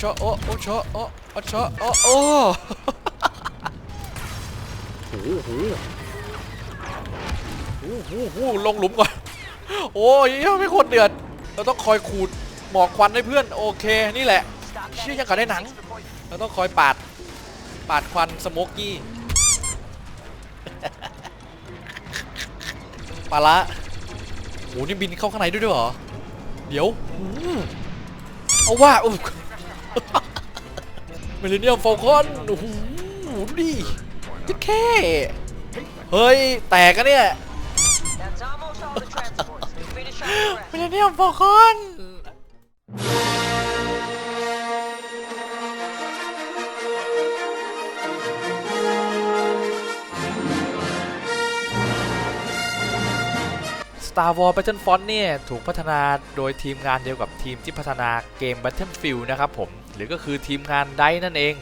ชะโอ้โอชะโอ้โอชโอโอ้โอ้โหโอ้โหโอ้โหลงหลุมก่อน โอ้ยไม่ควรเดือด เราต้องคอยขูดหมอกควันให้เพื่อน โอเค นี่แหละ เชื่อยังกับได้หนัง เราต้องคอยปาด ปาดควันสโมกกี้ปลาละโหนี่บินเข้าข้างในด้วยด้วยเหรอ เดี๋ยว เอาว่าอุ๊ ยมิเลเนียมฟอลคอนโอ้โหดูดิจิ๊ดแค่เฮ้ย แตกกันเนี่ย That's almost all the transports. Finish off the rest. มิเลเนียมฟอลคอน Star Wars Battlefront เนี่ย ถูกพัฒนาโดยทีมงานเดียวกับทีมที่พัฒนาเกม Battlefield นะครับผมห รือก็คือทีมงานไดนั่นเอง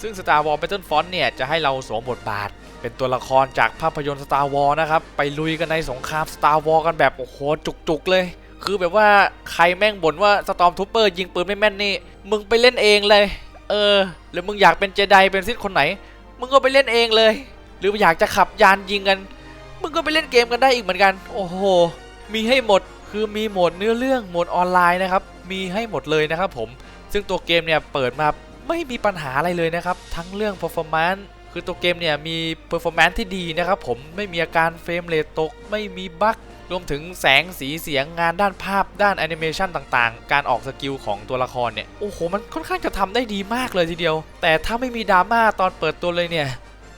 ซึ่ง Star Wars Battlefront เนี่ยจะให้เราสวมบทบาท เป็นตัวละครจากภาพยนตร์ Star Wars นะครับ ไปลุยกันในสงคราม Star Wars กันแบบโอ้โหจุกๆเลย คือแบบว่าใครแม่งบ่นว่า Storm Trooper ยิงปืนไม่แม่นนี่ มึงไปเล่นเองเลย เออ หรือมึงอยากเป็นเจไดเป็นซิทคนไหน มึงก็ไปเล่นเองเลย หรืออยากจะขับยานยิงกัน มึงก็ไปเล่นเกมกันได้อีกเหมือนกัน โอ้โห มีให้หมดคือมีโหมดเนื้อเรื่องโหมดออนไลน์นะครับ มีให้หมดเลยนะครับผม ซึ่งตัวเกมเนี่ยเปิดมาไม่มีปัญหาอะไรเลยนะครับ ทั้งเรื่อง performance คือตัวเกมเนี่ยมี performance ที่ดีนะครับผมไม่มีอาการเฟรมเรทตก ไม่มีบั๊กรวมถึงแสงสีเสียงงานด้านภาพด้านแอนิเมชันต่างๆ การออกสกิลของตัวละครเนี่ย โอ้โห มันค่อนข้างจะทำได้ดีมากเลยทีเดียว แต่ถ้าไม่มีดราม่าตอนเปิดตัวเลยเนี่ย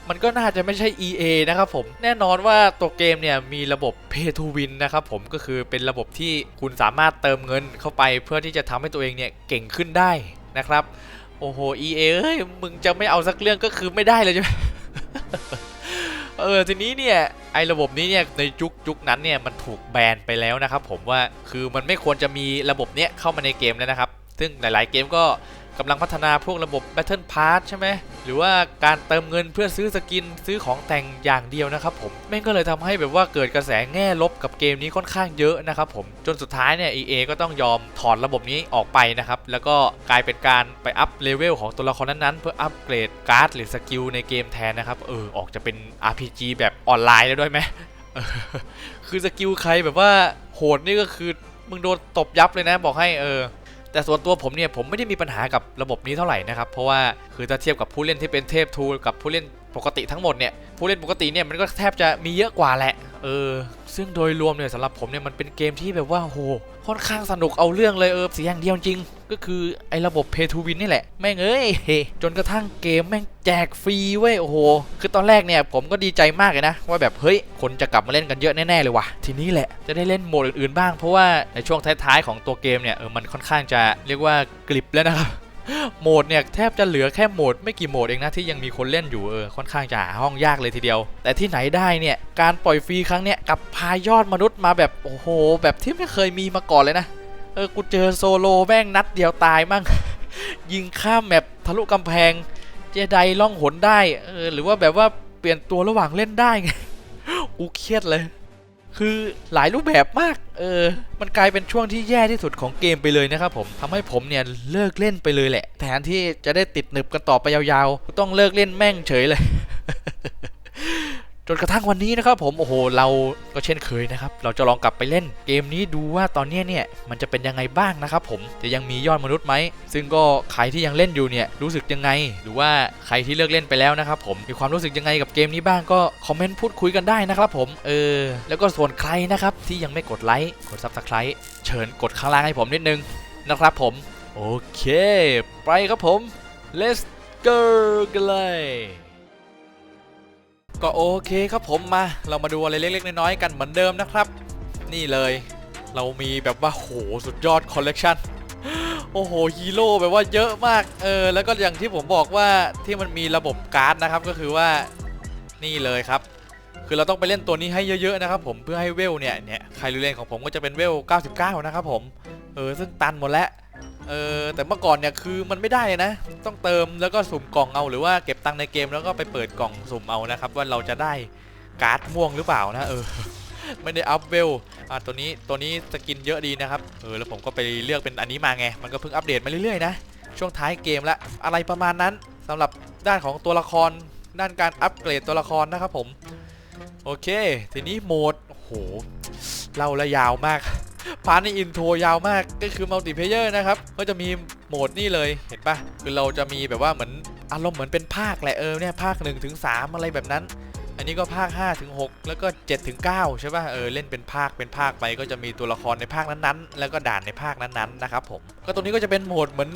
มันก็น่าจะไม่ใช่ EA นะครับผมแน่นอนว่าตัวเกมเนี่ยมีระบบ Pay to Win นะครับผมก็คือเป็นระบบที่คุณสามารถเติมเงินเข้าไปเพื่อที่จะทำให้ตัวเองเนี่ยเก่งขึ้นได้นะครับ โอ้โห EA เอ้ยมึงจะไม่เอาสักเรื่องก็คือไม่ได้เลยใช่ไหมเออทีนี้เนี่ยไอ้ระบบนี้เนี่ยในยุคยุคนั้นเนี่ยมันถูกแบนไปแล้วนะครับผมว่าคือมันไม่ควรจะมีระบบเนี้ยเข้ามาในเกมแล้วนะครับ ซึ่งหลาย ๆ เกมก็ กำลังพัฒนาพวกระบบ Battle Pass ใช่ไหมหรือว่าการเติมเงินเพื่อซื้อสกินซื้อของแต่งอย่างเดียวนะครับผมแม่งก็เลยทำให้แบบว่าเกิดกระแสแง่ลบกับเกมนี้ค่อนข้างเยอะนะครับผมจนสุดท้ายเนี่ย EA ก็ต้องยอมถอนระบบนี้ออกไปนะครับแล้วก็กลายเป็นการไปอัพเลเวลของตัวละครนั้นๆ เพื่ออัปเกรดการ์ดหรือสกิลในเกมแทนนะครับเออออกจะเป็น RPG แบบออนไลน์แล้วด้วยไหมคือสกิลใครแบบว่าโหดนี่ก็คือมึงโดนตบยับเลยนะบอกให้เออ แต่ส่วนตัวผมเนี่ยผมไม่ได้มีปัญหากับระบบนี้เท่าไหร่นะครับ เพราะว่าคือถ้าเทียบกับผู้เล่นที่เป็นเทพทูกับผู้เล่น ปกติทั้งหมดเนี่ยผู้เล่นปกติเนี่ยมันก็แทบจะมีเยอะกว่าแหละเออซึ่งโดยรวมเนี่ยสำหรับผมเนี่ยมันเป็นเกมที่แบบว่าโหค่อนข้างสนุกเอาเรื่องเลยเออเสียอย่างเดียวจริง ก็คือไอ้ระบบ Pay to Win นี่แหละ แม่งเอ้ยจนกระทั่งเกมแม่งแจกฟรีเว้ยโอ้โห คือตอนแรกเนี่ยผมก็ดีใจมากเลยนะ ว่าแบบเฮ้ย คนจะกลับมาเล่นกันเยอะแน่ๆเลยว่ะ ทีนี้แหละจะได้เล่นโหมดอื่นๆบ้างเพราะว่าในช่วงท้ายๆของตัวเกมเนี่ยเออมันค่อนข้างจะเรียกว่ากริบแล้วนะครับ โหมดเนี่ยแทบจะเหลือแค่โหมดไม่กี่โหมดเองนะที่ยังมีคนเล่นอยู่เออค่อนข้างจะหาห้องยากเลยทีเดียว แต่ที่ไหนได้เนี่ยการปล่อยฟรีครั้งเนี้ยกับพายอดมนุษย์มาแบบโอ้โห แบบที่ไม่เคยมีมาก่อนเลยนะเออกูเจอโซโลแม่งนัดเดียวตายมั่งยิงข้ามแมปทะลุกำแพงเจไดล่องหนได้เออหรือว่าแบบว่าเปลี่ยนตัวระหว่างเล่นได้ไงกูเครียดเลย คือหลายรูปแบบมาก เออ มันกลายเป็นช่วงที่แย่ที่สุดของเกมไปเลยนะครับผมทำให้ผมเนี่ยเลิกเล่นไปเลยแหละ แทนที่จะได้ติดหนึบกันต่อไปยาวๆกูต้องเลิกเล่นแม่งเฉยเลย จนกระทั่งวันนี้นะครับผมโอ้โหเราก็เช่นเคยนะครับเราจะลองกลับไปเล่นเกมนี้ดูว่าตอนนี้เนี่ยมันจะเป็นยังไงบ้างนะครับผมจะยังมียอดมนุษย์ไหมซึ่งก็ใครที่ยังเล่นอยู่เนี่ยรู้สึกยังไง หรือว่าใครที่เลิกเล่นไปแล้วนะครับผมมีความรู้สึกยังไงกับเกมนี้บ้างก็คอมเมนต์พูดคุยกันได้นะครับผมเออแล้วก็ส่วนใครนะครับที่ยังไม่กดไลค์กด Subscribe เชิญกดข้างล่างให้ผมนิดนึงนะครับผมโอเค ไปครับผม let's go กันเลย ก็โอเคครับผมมา เรามาดูอะไรเล็กๆน้อยๆกันเหมือนเดิมนะครับ นี่เลยเรามีแบบว่าโหสุดยอดคอลเลกชันโอ้โหฮีโร่แบบว่าเยอะมากเออแล้วก็อย่างที่ผมบอกว่าที่มันมีระบบการ์ดนะครับก็คือว่านี่เลยครับ คือเราต้องไปเล่นตัวนี้ให้เยอะๆนะครับผมเพื่อให้เวลเนี่ยเนี่ยใครรู้เล่นของผมก็จะเป็นเวล 99 นะครับผมเออซึ่งตันหมดแล้ว เออแต่เมื่อก่อนเนี่ยคือมันไม่ได้นะ ต้องเติมแล้วก็สุ่มกล่องเอาหรือว่าเก็บตังค์ในเกมแล้วก็ไปเปิดกล่องสุ่มเอานะครับ ว่าเราจะได้การ์ดม่วงหรือเปล่านะเออไม่ได้อัพเวลอะตัวนี้ตัวนี้สกินเยอะดีนะครับเออแล้วผมก็ไปเลือกเป็นอันนี้มาไงมันก็เพิ่งอัปเดตมาเรื่อยๆนะช่วงท้ายเกมแล้วอะไรประมาณนั้นสำหรับด้านของตัวละคร ด้านการอัปเกรดตัวละครนะครับผมโอเค ทีนี้โหมดโอ้โหเล่าและยาวมาก พาร์ทในอินโทรยาวมากก็คือมัลติเพเยอร์นะครับ ก็จะมีโหมดนี่เลยเห็นปะคือเราจะมีแบบว่าเหมือนอารมณ์เหมือนเป็นภาคแหละเออเนี่ยภาค1ถึง3อะไรแบบนั้น อันนี้ก็ภาค5ถึง6แล้วก็7ถึง9ใช่ป่ะเออเล่นเป็นภาคเป็นภาคไปก็จะมีตัวละครในภาคนั้นๆ แล้วก็ด่านในภาคนั้นๆนะครับผมก็ตรงนี้ก็จะเป็นโหมดเหมือน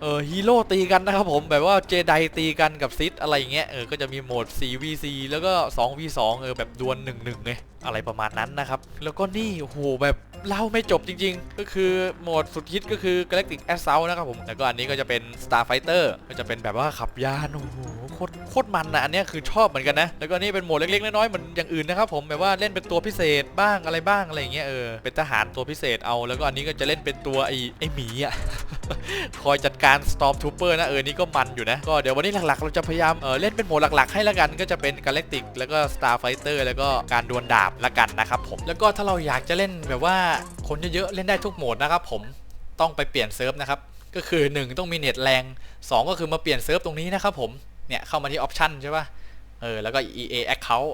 เออฮีโร่ตีกันนะครับผมแบบว่าเจไดตีกันกับซิดอะไรอย่างเงี้ยเออก็จะมีโหมด 4vc แล้วก็ 2v2 เออแบบดวล1-1ไง อะไรประมาณนั้นนะครับ แล้วก็นี่โหแบบเล่าไม่จบจริง ๆ ก็คือโหมดสุดฮิตก็คือ Galactic Assault นะครับผมแล้วก็อันนี้ก็จะเป็น Starfighter ก็จะเป็นแบบว่าขับยานโอ้โหโคตรโคตรมันนะอันนี้คือชอบเหมือนกันนะแล้วก็นี่เป็นโหมดเล็กๆน้อยๆเหมือนอย่างอื่นนะครับผมแบบว่าเล่นเป็นตัวพิเศษบ้างอะไรบ้างอะไรอย่างเงี้ยเออเป็นทหารตัวพิเศษเอา แล้วก็อันนี้ก็จะเล่นเป็นตัวไอ้ไอ้หมีอะคอยจัดการ Storm Trooper นะเออนี่ก็มันอยู่นะก็เดี๋ยววันนี้หลักๆ เราจะพยายามเออเล่นเป็นโหมดหลักๆ ให้ละกันก็จะเป็น Galactic แล้วก็ Starfighter แล้วก็การดวลดาบละกันนะครับผมแล้วก็ถ้าเราอยากจะเล่นแบบว่าคนเยอะๆเล่นได้ทุกโหมดนะครับผมต้องไปเปลี่ยนเซิร์ฟนะครับก็คือ 1 ต้องมีเน็ตแรง 2 ก็คือมาเปลี่ยนเซิร์ฟตรงนี้นะครับผมเนี่ยเข้ามาที่ออปชันใช่ป่ะเออแล้วก็ EA Account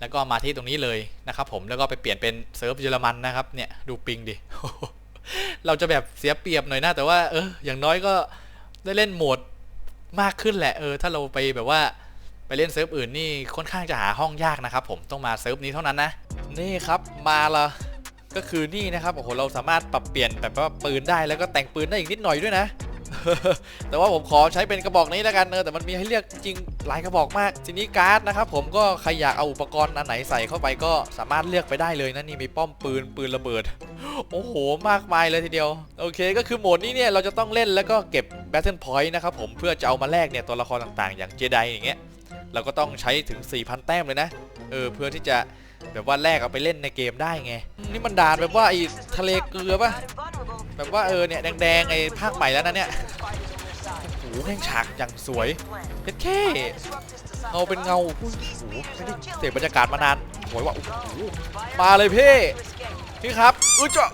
แล้วก็มาที่ตรงนี้เลยนะครับผมแล้วก็ไปเปลี่ยนเป็นเซิร์ฟเยอรมันนะครับเนี่ยดูปิงดิเราจะแบบเสียเปรียบหน่อยนะแต่ว่าเอออย่างน้อยก็ได้เล่นโหมดมากขึ้นแหละเออถ้าเราไปแบบว่า ไปเล่นเซิร์ฟอื่นนี่ค่อนข้างจะหาห้องยากนะครับผมต้องมาเซิร์ฟนี้เท่านั้นนะนี่ครับมาละก็คือนี่นะครับโอ้โหเราสามารถปรับเปลี่ยนแบบว่าปืนได้แล้วก็แต่งปืนได้อีกนิดหน่อยด้วยนะ แต่ว่าผมขอใช้เป็นกระบอกนี้แล้วกันเออแต่มันมีให้เลือกจริงหลายกระบอกมาก ทีนี้การ์ดนะครับผมก็ใครอยากเอาอุปกรณ์อันไหนใส่เข้าไปก็สามารถเลือกไปได้เลยนะนี่มีป้อมปืนปืนระเบิด โอ้โหมากมายเลยทีเดียว โอเค ก็คือโหมดนี้เนี่ยเราจะต้องเล่นแล้วก็เก็บ Battle Point นะครับผมเพื่อจะเอามาแลกเนี่ยตัวละครต่างๆ อย่างเจไดอย่างเงี้ย เราก็ต้องใช้ถึง 4,000 แต้มเลยนะ เออเพื่อที่จะแบบว่าแลกเอาไปเล่นในเกมได้ไง นี่มันด่านแบบว่าไอ้ทะเลเกลือปะแบบว่าเออเนี่ยแดงๆไอ้ภาคใหม่แล้วนะเนี่ยโอ้โหแม่งฉากอย่างสวยเพชรแค่เงาเป็นเงาโอ้โหไม่ได้เสียบรรยากาศมานานโอยว่าโอ้โหมาเลยพี่พี่ครับอุ้ยเจาะ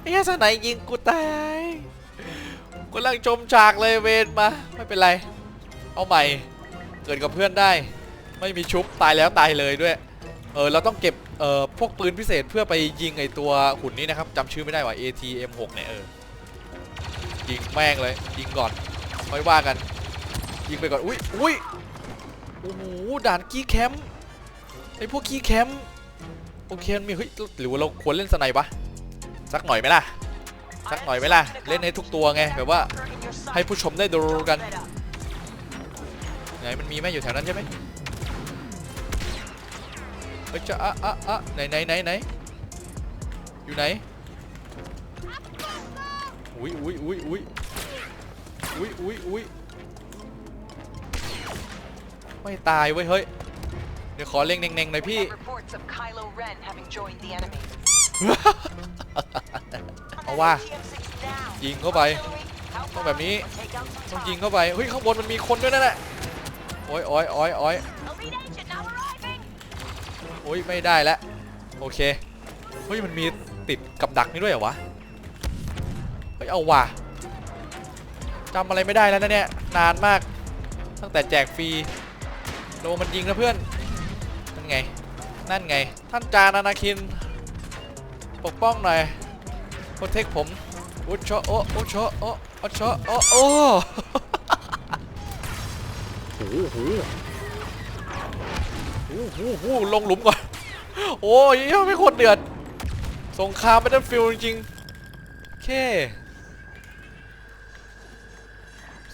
ไอ้แค่สนายยิงกูตาย กูกำลังชมฉากเลยเวนมาไม่เป็นไร เอาใหม่ เกิดกับเพื่อนได้ ไม่มีชุบตายแล้วตายเลยด้วย เออเราต้องเก็บเอ่อพวกปืนพิเศษเพื่อไปยิงไอตัวหุ่นนี้นะครับจำชื่อไม่ได้ว่า ATM6 เนี่ยเออยิงแม่งเลยยิงก่อนค่อยว่ากัน ยิงไปก่อนอุ้ยอุ้ยโอ้โหด่านกี้แคมป์ไอพวกกี้แคมป์โอเคมีเฮ้ยหรือว่าเราควรเล่นสไนปะสักหน่อยไหมล่ะ สักหน่อยไหมล่ะ เล่นให้ทุกตัวไง แบบว่าให้ผู้ชมได้ดูกัน ไหนมันมีไหมอยู่แถวนั้นใช่ไหมเฮ้ยจะอะอะอะไหนไหนไหนไหนอยู่ไหนอุ้ยอุ้ยอุ้ยอุ้ยอุ้ยอุ้ยอุ้ยไม่ตายเว้ยเฮ้ยเดี๋ยวขอเล็งเน่งๆหน่อยพี่ เอาว่ายิงเข้าไปต้องแบบนี้ต้องยิงเข้าไปเฮ้ยข้างบนมันมีคนด้วยนั่นแหละโอ้ยโอ้ยโอ้ยโอ้ยโอ้ยไม่ได้แล้วโอเคเฮ้ยมันมีติดกับดักนี่ด้วยเหรอวะเฮ้ยเอาว่ะจำอะไรไม่ได้แล้วนะเนี่ยนานมากตั้งแต่แจกฟรีโดมันยิงนะเพื่อนนั่นไงนั่นไง ท่านจานานาคิน ปกป้องหน่อย โปรเทคผมอุชโชโออุชโชโออุชโชโอโอ้โหโหโอ้โหโหลงหลุมก่อน โอ้ยไม่โคตรเดือด สงครามไม่ได้ฟิลจริงๆโอเค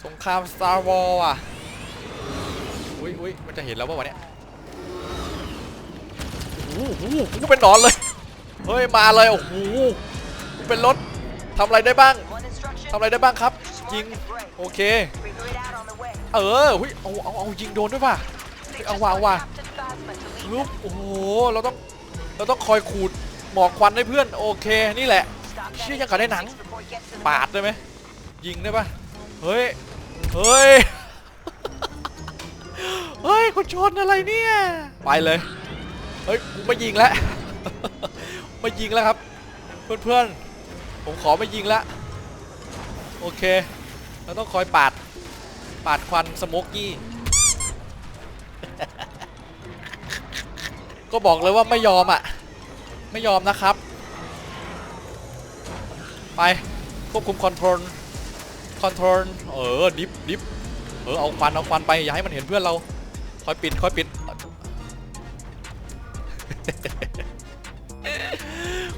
สงคราม Star Wars อะ อุ้ยอุ้ยมันจะเห็นแล้วว่าวะเนี่ยโอ้โหโอ้โหเป็นหนอนเลย เฮ้ย มาเลย โอ้โห เป็นรถทำอะไรได้บ้างทำอะไรได้บ้างครับ ยิง โอเค เออหุยเอาเอาเอายิงโดนด้วยป่ะเอาว่ะเอาว่ะลุกโอ้โหเราต้องเราต้องคอยขูดหมอกควันให้เพื่อนโอเคนี่แหละ เชี่ยยังกับได้หนัง ปาดได้ไหมยิงได้ป่ะเฮ้ยเฮ้ยเฮ้ยคุณชนอะไรเนี่ยไปเลยเฮ้ยกูไม่ยิงแล้วไม่ยิงแล้วครับ เพื่อนๆ ผมขอไม่ยิงล้วโอเคเราต้องคอยปาด ปาดควันสโมกกี้ก็บอกเลยว่าไม่ยอมอะ ไม่ยอมนะครับ ไปควบคุมคอนโทรลคอนโทรลเออดิฟดิฟเออเอาควันเอาควันไปอย่าให้มันเห็นเพื่อนเราคอยปิดคอยปิด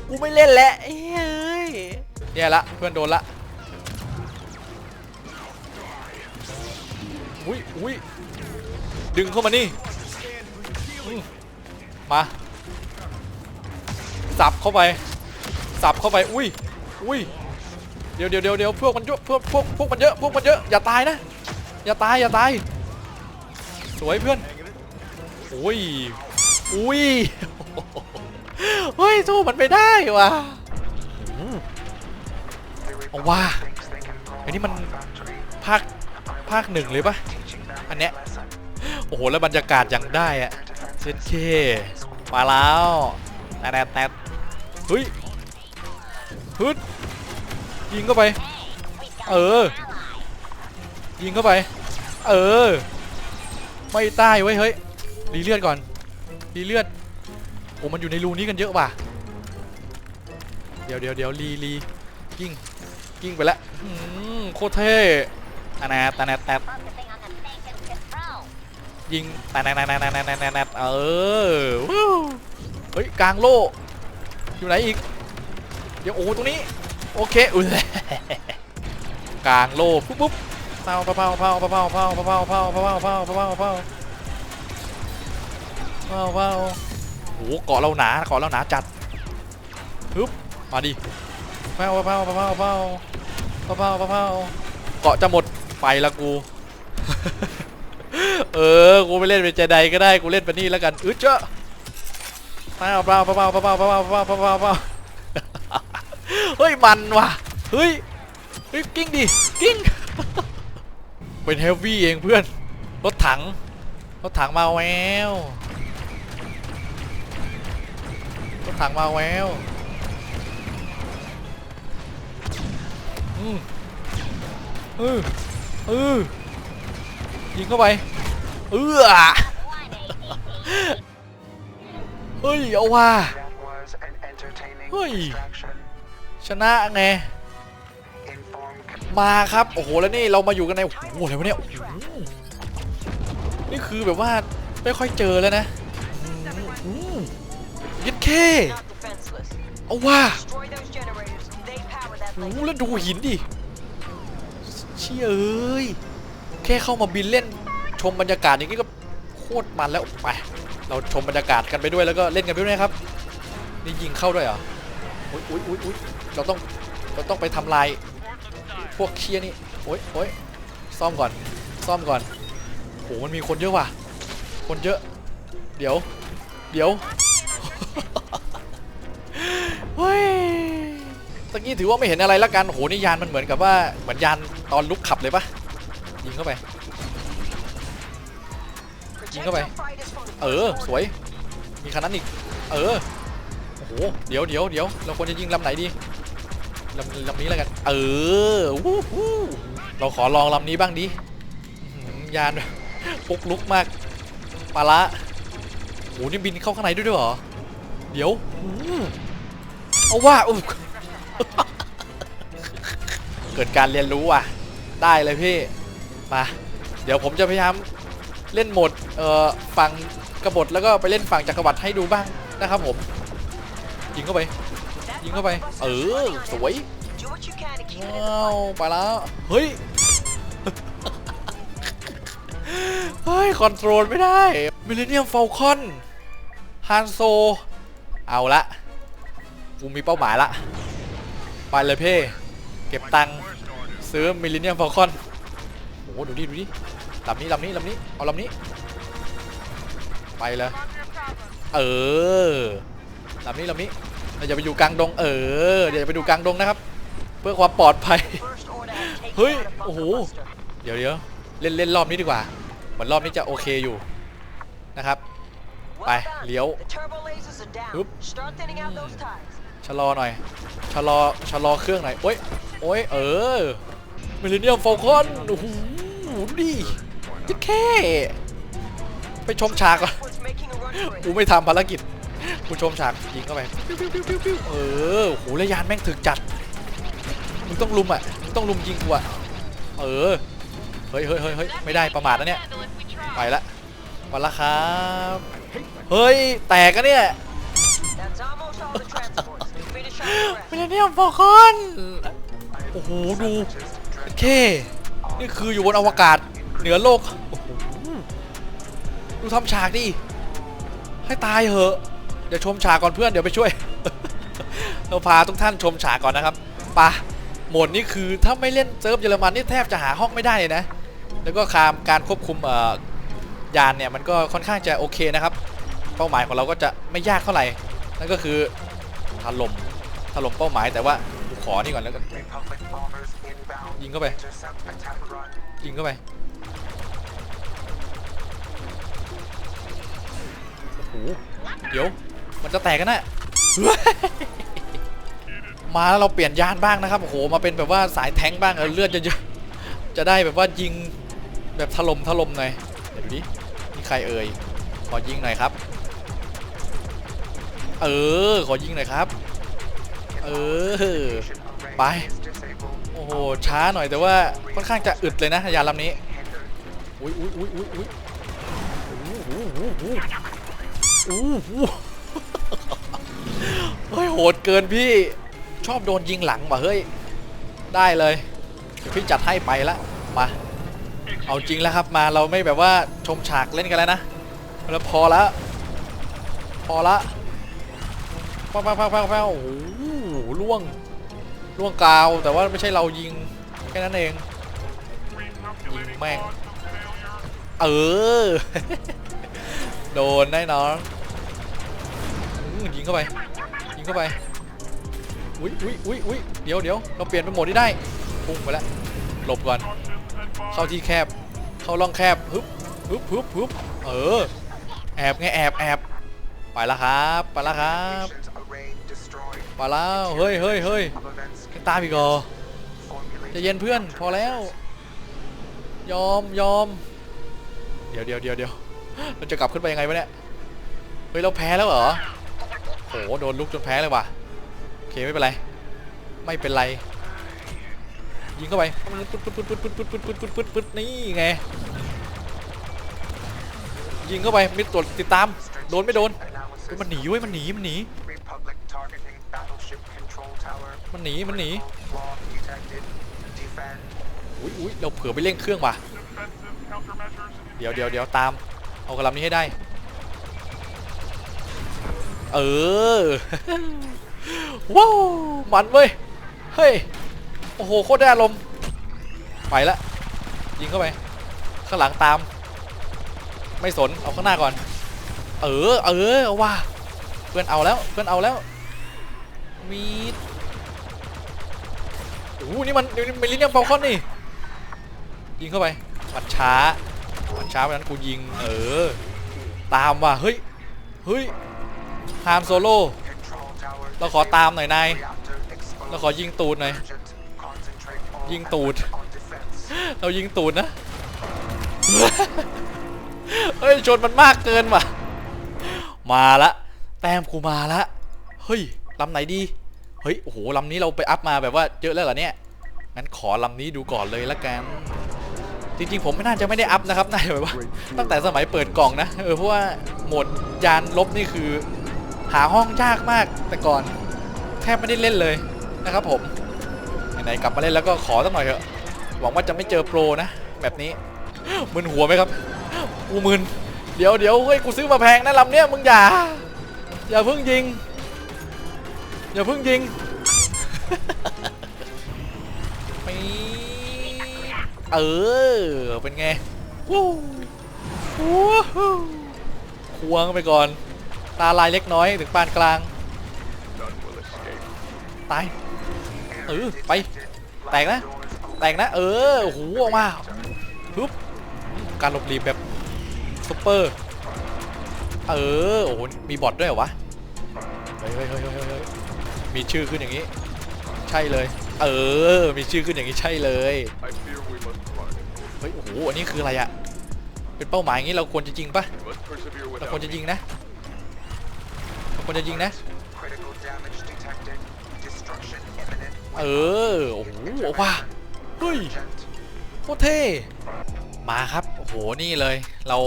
กูไม่เล่นแล้ว เอ้ยเนี่ยละเพื่อนโดนละอุ้ยอุ้ยดึงเข้ามานี่มาสับเข้าไปสับเข้าไปอุ้ยอุ้ยเดี๋ยวเดี๋ยวเดี๋ยวเดี๋ยวพวกมันเยอะพวกพวกพวกมันเยอะพวกมันเยอะอย่าตายนะอย่าตายอย่าตายสวยเพื่อนอุ้ยอุ้ยเฮ้ยสู้มันไม่ได้ว่ะ เอาว่าอันนี้มันภาคภาคหนึ่งเลยปะอันเนี้ยโอ้โหแล้วบรรยากาศย่างได้อะเซ็ตเคมาแล้วแต่แต่เฮ้ยฮึดยิงเข้าไปเออ ยิงเข้าไป เออ ไม่ตายเว้ยเฮ้ยรีเลือดก่อนรีเลือดโอ้มันอยู่ในรูนี้กันเยอะว่ะเดี๋ยวเดี๋ยวเดี๋ยวรีรีกิ้ง กิ้งไปแล้วโคตรเท่ตาแนตตาแนตแตยิงตดแตดแตดแตตดแตดแตเออเฮ้ยกลางโล่อยู่ไหนอีก เดี๋ยวโอ้ตรงนี้ โอเคอุ้ยกลางโล่ปุ๊บปุ๊บเผาเผาเผาเผาเผาเผาเผาเผาเผาเผาเผาเผาเผาเผาเผาเผาเผาเผาโอ้เกาะเราหนาเกาะเราหนาจัดฮึบมาดิ เผาเผาเผาเผาเผาเผาเผาเผาเผาเกาะจะหมดไปละกู เออ กูไปเล่นเป็นเจไดก็ได้ กูเล่นไปนี่แล้วกันอึดเจ้าเปล่าเปล่าเปล่าเปล่าเปล่าเปล่าเปล่าเปล่าเปล่าเปล่าเฮ้ย มันว่ะ เฮ้ย เฮ้ย กิ้งดิ กิ้ง เป็นเฮฟวี่เองเพื่อน รถถัง รถถังมาแววรถถังมาแวว อืมเออเออยิงเข้าไป เออเฮ้ย เอาว่า That was an entertaining Oi. distraction. ชนะไง มาครับ โอ้โห แล้วนี่เรามาอยู่กันใน โอ้โห อะไรวะเนี่ยนี่คือแบบว่า ไม่ค่อยเจอแล้วนะยัดเคเอาว่า ห lake. แล้วดูหินดิเชี่ยเอ้ยแค่เข้ามาบินเล่นชมบรรยากาศอย่างนี้ก็โคตรมันแล้วไปเราชมบรรยากาศกันไปด้วยแล้วก็เล่นกันไปด้วยนะครับนี่ยิงเข้าด้วยเหรออุ้ยอุ้ยอุ้ยอุ้ยเราต้องเราต้องไปทำลายพวกเคียนี่โอ้ยโอ้ยซ่อมก่อนซ่อมก่อนโหมันมีคนเยอะว่ะ คนเยอะ เดี๋ยว เดี๋ยวเฮ้ย ตะกี้ถือว่าไม่เห็นอะไรละกันโหนี่ยานมันเหมือนกับว่าเหมือนยานตอนลุกขับเลยปะยิงเข้าไป Protect go your away. fighters from the เออ สวย มีคันนั้นอีก เออ โอ้โห เดี๋ยวเดี๋ยวเดี๋ยวเราควรจะยิงลำไหนดีลำลำนี้แล้วกัน เออวู้ฮู้เราขอลองลำนี้บ้างดิ ยานปุกลุกมากปลาละโหนี่บินเข้าข้างในด้วยด้วยเหรอ เดี๋ยว เอาว่าอ เกิดการเรียนรู้ว่ะ ได้เลยพี่ มา เดี๋ยวผมจะพยายามเล่นโหมดเอ่อฝั่งกบฏแล้วก็ไปเล่นฝั่งจักรวรรดิให้ดูบ้างนะครับผม ยิงเข้าไป ยิงเข้าไป เออ สวยว้าวไปแล้ว เฮ้ย เฮ้ย คอนโทรลไม่ได้มิเลเนียมฟลคอนฮันโซ เอาละกูมีเป้าหมายละ ไปเลยเพ่ เก็บตังค์ ซื้อมิเลเนียมฟ l ลคอนโอ้โหดูดิดูดิลำนี้ลำนี้ลำนี้เอาลำนี้ ไปเลยเออลำนี้ลำนี้เราจะไปอยู่กลางดง เออเดี๋ยวจะไปดูกลางดงนะครับ เพื่อความปลอดภัย First order has taken Hui, out a bunker ồ. buster. เดี๋ยวเดี๋ยวเล่นเล่นรอบนี้ดีกว่าเหมือนรอบนี้จะโอเคอยู่นะครับ Well Bye, done. Liễu. The turbo lasers are down. Oop. Start thinning out those ties. ชะลอหน่อยชะลอชะลอเครื่องหน่อยโอ๊ยโอ๊ยเออ มิเลเนียมฟอลคอนโอ้โหดูดิยัดแค่ ไปชมฉากก่อนกูไม่ทำภารกิจกูชมฉากยิงเข้าไปปิ้วปิ้วปิ้วปิ้วปิ้วเออโหแล้วยานแม่งถึกจัดมึงต้องลุมอะมึงต้องลุมยิงกูอะเออเฮ้ยเฮ้ยเฮ้ยเฮ้ยไม่ได้ประมาทนะเนี่ยไปละไปละครับเฮ้ยแตกกันเนี่ย That's almost all the transports. Finish off the มิ rest. เนียมฟอลคอนโอ้โหดู เค นี่คืออยู่บนอวกาศเหนือโลกโอ้โหดูทำฉากดิให้ตายเหอะ เดี๋ยวชมฉากก่อนเพื่อนเดี๋ยวไปช่วย เราพาทุกท่านชมฉากก่อนนะครับปะหมดนี้คือถ้าไม่เล่นเซิร์ฟเยอรมันนี่แทบจะหาห้องไม่ได้เลยนะ แล้วก็คามการควบคุมเอ่อยานเนี่ยมันก็ค่อนข้างจะโอเคนะครับ เป้าหมายของเราก็จะไม่ยากเท่าไหร่ นั่นก็คือถล่มถล่มเป้าหมายแต่ว่า ขอนี่ก่อนแล้วกัน Republic bombers inbound. ยิงเข้าไป Intercept attack run. ยิงเข้าไป โอ้โห เดี๋ยว มันจะแตกกันนะมาแล้วเราเปลี่ยนยานบ้างนะครับ โอ้โห มาเป็นแบบว่าสายแทงค์บ้างเออเลือดเยอะๆ จะได้แบบว่ายิงแบบถล่มถล่มหน่อย เดี๋ยวดูดินี่ใครเอ่ย ขอยิงหน่อยครับ เออ ขอยิงหน่อยครับ เออ Mission array Bye. is disabled. โอ้โห ช้าหน่อยแต่ว่าค่อนข้างจะอึดเลยนะยานลำนี้ อุ้ยอุ้ยอุ้ยอุ้ยอุ้ยอู้หูหูหูอู้หูเฮ้ยโหดเกินพี่ ชอบโดนยิงหลังว่ะเฮ้ย ได้เลยเดี๋ยวพี่จัดให้ไปละ มา เอาจริงแล้วครับมาเราไม่แบบว่าชมฉากเล่นกันแล้วนะแล้วพอละ พอละ พังพังพังพังพังโอ้โหล่วงล่วงกาวแต่ว่าไม่ใช่เรายิงแค่นั้นเองยิงแม่งเออ โดนแน่นอนอืมยิงเข้าไปยิงเข้าไปอุ้ยอุ้ยอุ้ยอุ้ยเดี๋ยวเดี๋ยวเราเปลี่ยนเป็นโหมดที่ได้พุ่งไปแล้วหลบก่อนเข้าที่แคบเข้าร่องแคบฮึบฮึบฮึบฮึบเออแอบไงแอบแอบไปแล้วครับ ไปแล้วครับ ไปแล้วเฮ้ยเฮ้ยเฮ้ยตามอีกเหรอจะเย็นเพื่อนพอแล้ว ยอมยอมเดี๋ยวเดี๋ยวเดี๋ยวเดี๋ยวเราจะกลับขึ้นไปยังไงวะเนี่ยเฮ้ยเราแพ้แล้วเหรอโหโดนลุกจนแพ้เลยว่ะโอเคไม่เป็นไร ไม่เป็นไรยิงเข้าไปปึ๊ดปึ๊ดปึ๊ดปึ๊ดปึ๊ดปึ๊ดปึ๊ดปึ๊ดปึ๊ดปึ๊ดนี่ไงยิงเข้าไปมิดตรวจติดตาม โดนไม่โดนมันหนีเว้ยมันหนีมันหนี มันหนี มันหนี Flaw detected. Defend. อุ้ยอุ้ยเราเผื่อไปเร่งเครื่องว่ะ เดี๋ยวเดี๋ยวเดี๋ยวตาม เอากระลำนี้ให้ได้ เออ ว้าว มันเว้ย เฮ้ย โอ้โห โคตรได้อารมณ์ ไปละ ยิงเข้าไป ข้างหลังตาม ไม่สน เอาข้างหน้าก่อน เออ เออ เอาว่าเพื่อนเอาแล้ว เพื่อนเอาแล้ว มีดโอ้โหนี่มันนี่มันลิเนียมฟอลคอนนี่ ยิงเข้าไปมันช้ามันช้าเพราะนั้นกูยิง เออ ตามว่ะ เฮ้ย เฮ้ยฮามโซโล่เราขอตามหน่อยนาย เราขอยิงตูดหน่อย ยิงตูด เรายิงตูดนะ เฮ้ย ชนมันมากเกินว่ะ มาละ แต้มกูมาละ เฮ้ย ลำไหนดี เฮ้ย โอ้โหลำนี้เราไปอัพมาแบบว่าเยอะแล้วเหรอเนี่ย งั้นขอลำนี้ดูก่อนเลยละกัน จริงๆ ผมไม่น่าจะไม่ได้อัพนะครับน่าจะแบบว่า ตั้งแต่สมัยเปิดกล่องนะ เออ เพราะว่าโหมดยานลบนี่คือ หาห้องยากมากแต่ก่อน แทบไม่ได้เล่นเลยนะครับผม ไหนๆ กลับมาเล่นแล้วก็ขอสักหน่อยเถอะ หวังว่าจะไม่เจอโปรนะ แบบนี้มึนหัวไหมครับ กูมึน เดี๋ยวเดี๋ยวเฮ้ย กูซื้อมาแพงนะลำเนี้ยมึงอย่า อย่าเพิ่งยิง อย่าเพิ่งยิงปีเออ เป็นไงวู้วู้ฮู้ควงไปก่อน ตาลายเล็กน้อยถึงปานกลาง ตาย เออ ไป แตกนะ แตกนะ เออโอ้โหออกมาปึ๊บการหลบหลีกแบบซุปเปอร์ เออ โอ้โหมีบอทด้วยเหรอวะ เฮ้ยเฮ้ยเฮ้ยเฮ้ย มีชื่อขึ้นอย่างนี้ ใช่เลยใครเออ มีชื่อขึ้นอย่างนี้ใช่เลย I fear we must part. เฮ้ยโอ้โหอันนี้คืออะไรอะเป็นเป้าหมายอย่างนี้เราควรจะยิงปะ We must persevere เราควร without จะยิงนะเราควรจะยิงนะ Critical damage detected. Destruction imminent. เออโอ้โหว้าเฮ้ย Urgent. โคตรเท่มาครับโอ้โหนี่เลย เรา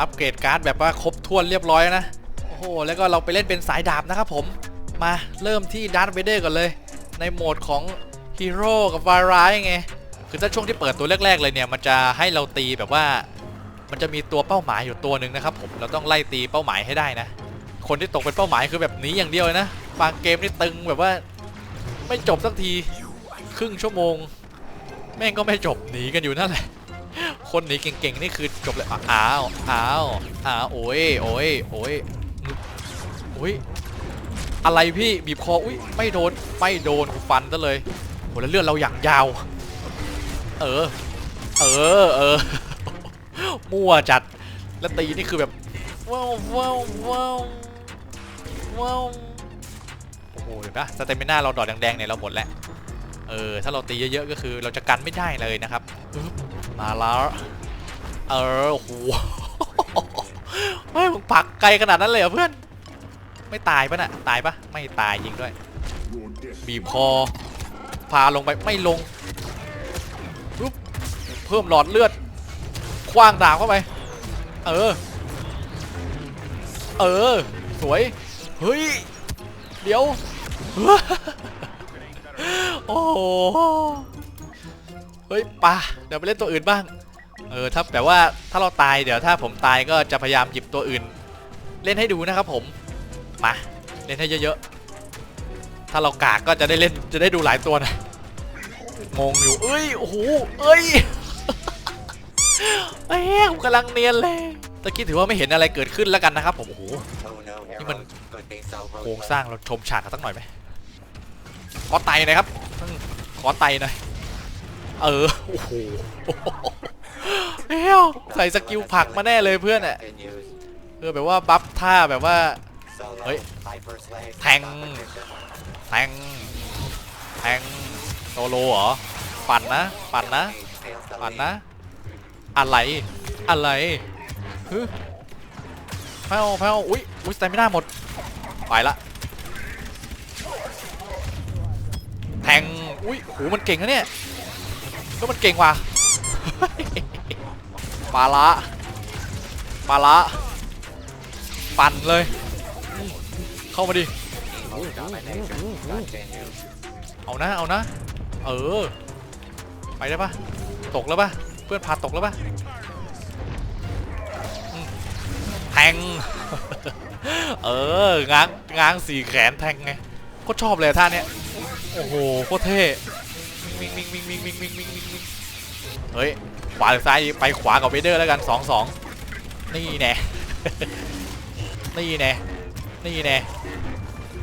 อัปเกรดการ์ดแบบว่าครบถ้วนเรียบร้อยแล้วนะโอ้โหแล้วก็เราไปเล่นเป็นสายดาบนะครับผม มาเริ่มที่ดาร์ธเวเดอร์ก่อนเลย ในโหมดของฮีโร่กับวาร้ายไง คือถ้าช่วงที่เปิดตัวแรก ๆ เลยเนี่ย มันจะให้เราตีแบบว่า มันจะมีตัวเป้าหมายอยู่ตัวหนึ่งนะครับผม เราต้องไล่ตีเป้าหมายให้ได้นะ คนที่ตกเป็นเป้าหมายคือแบบหนี้อย่างเดียวเลยนะ บางเกมนี่ตึงแบบว่า ไม่จบสักที ครึ่งชั่วโมง แม่งก็ไม่จบหนีกันอยู่นั่นแหละ คนหนีเก่งๆนี่คือจบเลย อ้าว อ้าว อ้าว โอ้ยโอ้ยโอ้ยโอ้ย อะไรพี่บีบคออุ้ยไม่โดนไม่โดนกูฟันซะเลยโหแล้วเลือดเราอย่างยาว เออ เออเออมั่วจัดแล้วตีนี่คือแบบว้าวว้าวว้าวว้าวโอ้โหเห็นปะสเตมิน่าเราดอดแดงๆเนี่ยเราหมดแล้วเออถ้าเราตีเยอะๆก็คือเราจะกันไม่ได้เลยนะครับมาแล้วเออโอ้โหเฮ้ยมึงผลักไกลขนาดนั้นเลยเหรอเพื่อน ไม่ตายปะน่ะตายปะไม่ตายยิงด้วย บีบคอพาลงไปไม่ลงปึ๊บเพิ่มหลอดเลือดคว้างดาบเข้าไป เออ เออ สวย เฮ้ย เดี๋ยว โอ้เฮ้ยปะเดี๋ยวไปเล่นตัวอื่นบ้าง เออ ถ้าแต่ว่าถ้าเราตายเดี๋ยวถ้าผมตายก็จะพยายามหยิบตัวอื่น เล่นให้ดูนะครับผม มาเล่นให้เยอะๆ ถ้าเรากากก็จะได้เล่นจะได้ดูหลายตัวนะงงอยู่เอ้ยโอ้โหเอ้ยเอ้ยกำลังเนียนเลยตะกี้ถือว่าไม่เห็นอะไรเกิดขึ้นแล้วกันนะครับผมโอ้โหนี่มันโครงสร้างเราชมฉากกันสักหน่อยไหมขอไตน่อยครับขอไตหน่อยเออโอ้โหเฮ้ยใส่สกิลผักมาแน่เลยเพื่อนอะเออแบบว่าบัฟท่าแบบว่า เฮ้ย แทง แทง แทงโซโลเหรอ ปั่นนะ ปั่นนะ ปั่นนะ อะไร อะไรฮึแพ้วแพ้วอุ้ยอุ้ยแต่ไม่ได้หมด ไปละ แทง อุ้ยโหมันเก่งนะเนี่ยก็มันเก่งว่ะปลาละปลาละปั่นเลยอืม เข้ามาดิเอานะเอานะ เออ ไปได้ปะตกแล้วปะเพื่อนพาตกแล้วปะแทง เออ ง้าง ง้างสี่แขนแทงไงโคตรชอบเลยท่าเนี้ย โอ้โหโคตรเท่มิงมิงมิงมิงมิงมิงมิงมิงมิงเฮ้ย ขวาหรือซ้ายไปขวากับเวเดอร์แล้วกันสองสองนี่แน่ นี่แน่ นี่แน่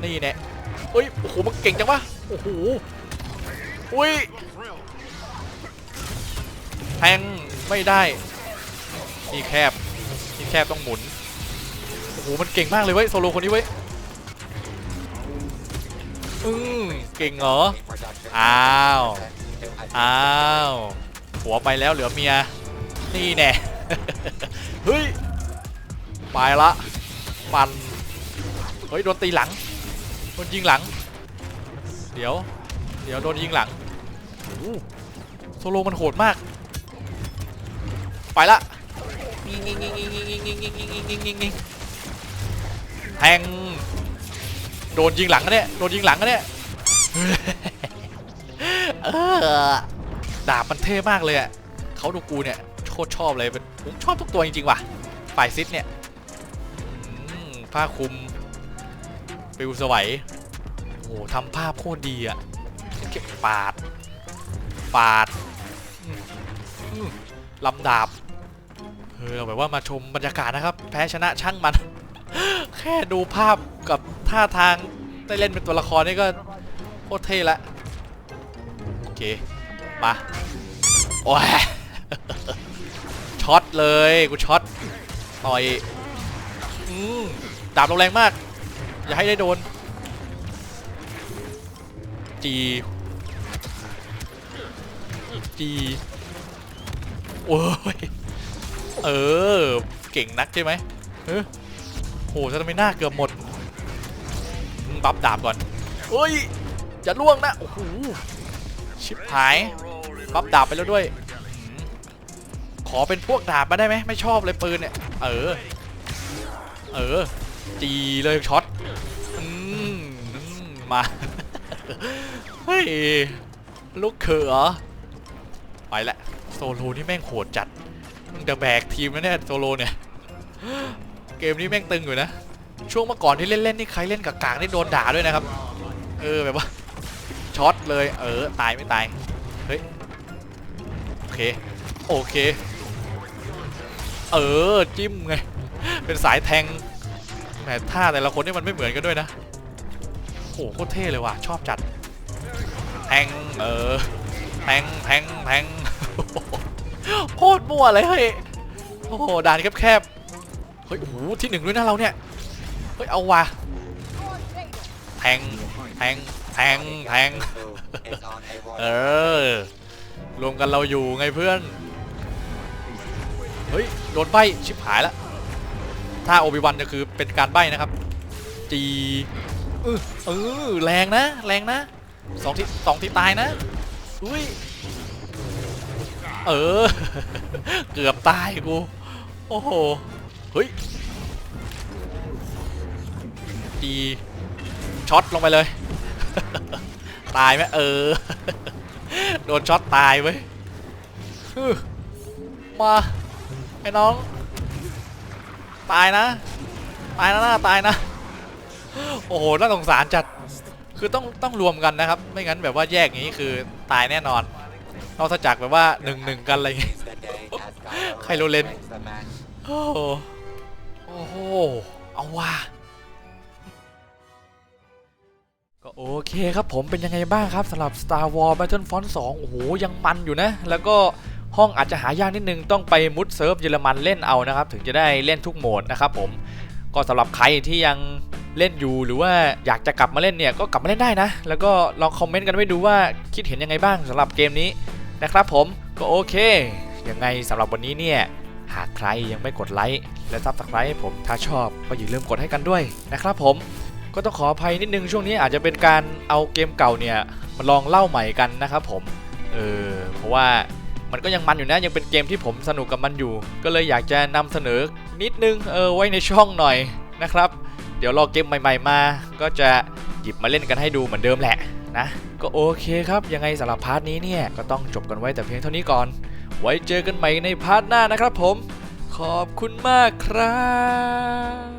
นี่แน่เฮ้ย โอ้โห มันเก่งจังวะ โอ้โห อุ้ย แทงไม่ได้ นี่แคบ นี่แคบต้องหมุน โอ้โห มันเก่งมากเลยเว้ยโซโลคนนี้เว้ย อืมเก่งเหรอ อ้าว อ้าวผัวไปแล้วเหลือเมีย นี่แน่ เฮ้ย ไปละ ปันเฮ้ย โดนตีหลัง นยิงหลัง เดี๋ยว เดี๋ยวโดนยิงหลังโซโลมันโหดมาก ไปละแทงโดนยิงหลังกันเนี่ยโดนยิงหลังกันเนี่ยดาบมันเท่มากเลยอะเขาดูกูเนี่ยโคตรชอบเลยผมชอบทุกตัวจริงๆว่ะฝ่ายซิดเนี่ยผ้าคลุม ปิวสวัยโอ้โหทำภาพโคตรดีอะเก็บปาด ปาดอืมอืมลำดาบเออแบบว่ามาชมบรรยากาศนะครับ แพ้ชนะช่างมัน แค่ดูภาพกับท่าทางได้เล่นเป็นตัวละครนี่ก็โคตรเท่ละโอเค มา โอ้ยช็อตเลย กูช็อต ต่อย อืมดาบลงแรงมาก อย่าให้ได้โดน จี จี โอ้ย เออ เก่งนักใช่ไหมเออโหสตามิน่าเกือบหมด บัฟดาบก่อนเฮ้ย จะล่วงนะ โอ้โห ชิบหาย บัฟดาบไปแล้วด้วย ขอเป็นพวกดาบมาได้ไหม ไม่ชอบเลยปืนเนี่ย เออ เออ จีเลยช็อต มา เฮ้ย ลูกเขอเหรอไปละ โซโลนี่แม่งโหดจัด มึงจะแบกทีมนะเนี่ยโซโลเนี่ย เกมนี้แม่งตึงอยู่นะ ช่วงเมื่อก่อนที่เล่นๆนี่ใครเล่นกับกานี่โดนด่าด้วยนะครับ เออแบบว่าช็อตเลย เออ ตายไม่ตาย เฮ้ย โอเค โอเค เออ จิ้มไง เป็นสายแทงแหมท่าแต่ละคนนี่มันไม่เหมือนกันด้วยนะ หโคตรเท่เลยว่ะ ชอบจัดแทงเออแทงแทงแทงโคตรมั่วเลยเฮ้ยโอ้โหด่านแคบๆเฮ้ยโอ้โหที่หนึ่งด้วยนะเราเนี่ยเฮ้ยเอาว่ะแทงแทงแทงแทงเออรวมกันเราอยู่ไงเพื่อนเฮ้ยโดนใบชิบหายแล้วถ้าโอบิวันจะคือเป็นการใบนะครับจี เออเออแรงนะ แรงนะสองทีสองทีตายนะ อุ้ย เออ เกือบตายกู โอ้โห เฮ้ยจีช็อตลงไปเลย ตายไหมเออ โดนช็อตตายเว้ยมา ไอ้น้อง ตายนะ ตายนะน่าตายนะ โอ้โหน่าสงสารจัด คือต้องต้องรวมกันนะครับ ไม่งั้นแบบว่าแยกอย่างนี้คือตายแน่นอนนอกจากแบบว่าหนึ่งหนึ่งกันอะไรอย่างงี้ใครโรเลนโอ้โห เอาว่ะก็โอเคครับผมเป็นยังไงบ้างครับสำหรับ Star Wars Battlefront 2 โอ้โห ยังมันอยู่นะ แล้วก็ห้องอาจจะหายากนิดนึง ต้องไปมุดเซิร์ฟเยอรมันเล่นเอานะครับ ถึงจะได้เล่นทุกโหมดนะครับผม ก็สำหรับใครที่ยัง เล่นอยู่หรือว่าอยากจะกลับมาเล่นเนี่ยก็กลับมาเล่นได้นะ แล้วก็ลองคอมเมนต์กันไว้ดูว่าคิดเห็นยังไงบ้างสำหรับเกมนี้นะครับผมก็โอเคยังไงสำหรับวันนี้เนี่ยหากใครยังไม่กดไลค์และซับสไครต์ให้ผมถ้าชอบก็อย่าลืมกดให้กันด้วยนะครับผมก็ต้องขออภัยนิดนึงช่วงนี้อาจจะเป็นการเอาเกมเก่าเนี่ยมาลองเล่าใหม่กันนะครับผมเออเพราะว่ามันก็ยังมันอยู่นะยังเป็นเกมที่ผมสนุกกับมันอยู่ ก็เลยอยากจะนำเสนอนิดนึงเออไว้ในช่องหน่อยนะครับ เดี๋ยวรอเกมใหม่ ๆ มา ก็จะหยิบมาเล่นกันให้ดูเหมือนเดิมแหละนะ ก็โอเคครับยังไงสำหรับพาร์ทนี้เนี่ยก็ต้องจบกันไว้แต่เพียงเท่านี้ก่อน ไว้เจอกันใหม่ในพาร์ทหน้านะครับผม ขอบคุณมากครับ